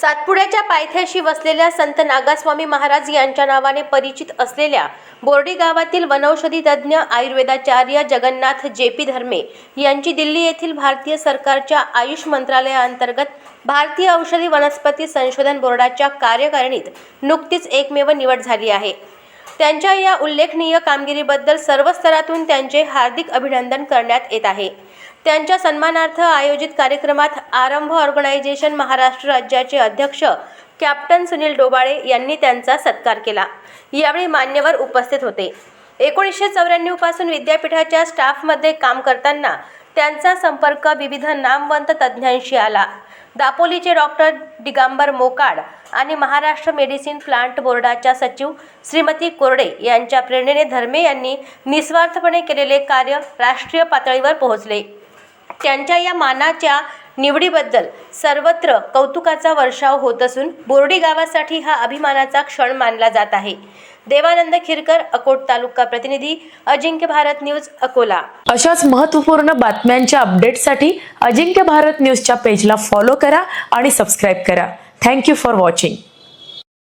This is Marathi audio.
सातपुड्याच्या पायथ्याशी वसलेल्या संत नागास्वामी महाराज यांच्या नावाने परिचित असलेल्या बोर्डी गावातील वनौषधी तज्ज्ञ आयुर्वेदाचार्य जगन्नाथ जे पी धर्मे यांची दिल्ली येथील भारतीय सरकारच्या आयुष मंत्रालयाअंतर्गत भारतीय औषधी वनस्पती संशोधन बोर्डाच्या कार्यकारिणीत नुकतीच एकमेव निवड झाली आहे. त्यांच्या या उल्लेखनीय कामगिरीबद्दल सर्व स्तरातून त्यांचे हार्दिक अभिनंदन करण्यात येत आहे. त्यांच्या सन्मानार्थ आयोजित कार्यक्रमात आरंभ ऑर्गनायझेशन महाराष्ट्र राज्याचे अध्यक्ष कॅप्टन सुनील डोबाळे यांनी त्यांचा सत्कार केला. यावेळी मान्यवर उपस्थित होते. एकोणीसशे चौऱ्याण्णवपासून विद्यापीठाच्या स्टाफमध्ये काम करताना त्यांचा संपर्क विविध नामवंत तज्ज्ञांशी आला. दापोलीचे डॉक्टर दिगांबर मोकाड आणि महाराष्ट्र मेडिसिन प्लांट बोर्डाच्या सचिव श्रीमती कोरडे यांच्या प्रेरणेने धर्मे यांनी निस्वार्थपणे केलेले कार्य राष्ट्रीय पातळीवर पोहोचले. त्यांच्या या मानाच्या निवडीबद्दल सर्वत्र कौतुकाचा वर्षाव होत असून बोर्डी गावासाठी हा अभिमानाचा क्षण मानला जात आहे. देवानंद खिरकर अकोट तालुका प्रतिनिधी अजिंक्य भारत न्यूज अकोला. अशाच महत्त्वपूर्ण बातम्यांच्या अपडेटसाठी अजिंक्य भारत न्यूजच्या पेजला फॉलो करा आणि सबस्क्राईब करा. Thank you for watching